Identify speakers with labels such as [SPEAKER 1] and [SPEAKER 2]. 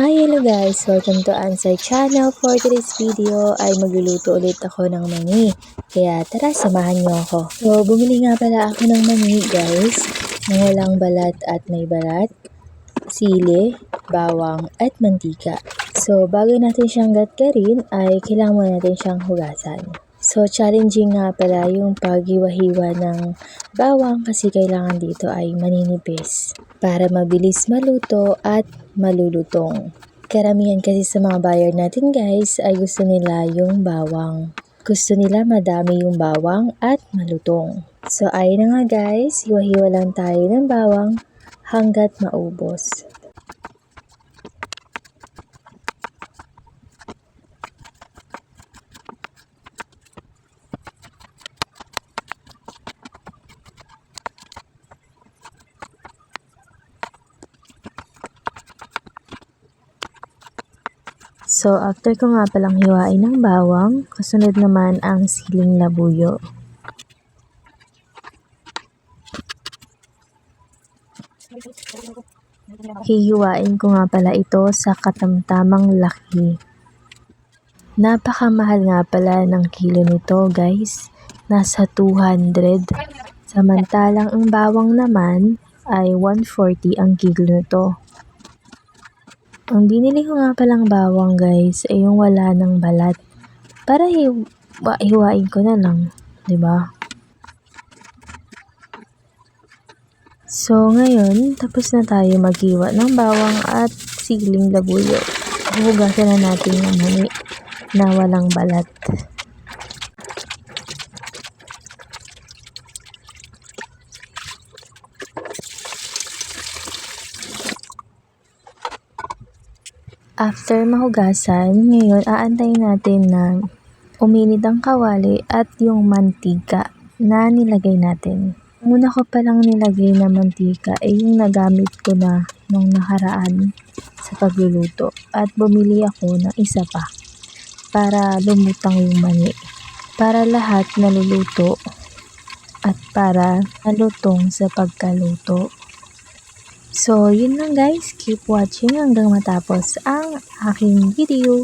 [SPEAKER 1] Hi, hello guys! Welcome to Ansay Channel. For today's video ay magluluto ulit ako ng mani. Kaya tara, samahan niyo ako. So, bumili nga pala ako ng mani guys. Na walang balat at may balat. Sili, bawang at mantika. So, bago natin siyang gatgarin ay kailangan natin siyang hugasan. So, challenging nga pala yung paghiwa-hiwa ng bawang kasi kailangan dito ay maninipis para mabilis maluto at malulutong. Karamihan kasi sa mga buyer natin guys ay gusto nila yung bawang. Gusto nila madami yung bawang at malutong. So, ayun na nga guys, hiwa-hiwa lang tayo ng bawang hanggat maubos. So, after ko nga palang hiwain ng bawang, kasunod naman ang siling labuyo. Hihiwain ko nga pala ito sa katamtamang laki. Napakamahal nga pala ng kilo nito guys. Nasa 200. Samantalang ang bawang naman ay 140 ang kilo nito. Ang binili ko nga palang bawang guys ay yung wala ng balat. Para hiwa hiwain ko na lang, 'di ba? So ngayon, tapos na tayo maghiwa ng bawang at siling labuyo. Huhugasan na natin yung mani na walang balat. After mahugasan, ngayon aantayin natin na uminit ang kawali at yung mantika na nilagay natin. Una ko palang nilagay na mantika ay yung nagamit ko na nung nakaraan sa pagluluto at bumili ako ng isa pa para lumutang yung mani. Para lahat naluluto at para nalutong sa pagkaluto. So, yun lang guys. Keep watching hanggang matapos ang aking video.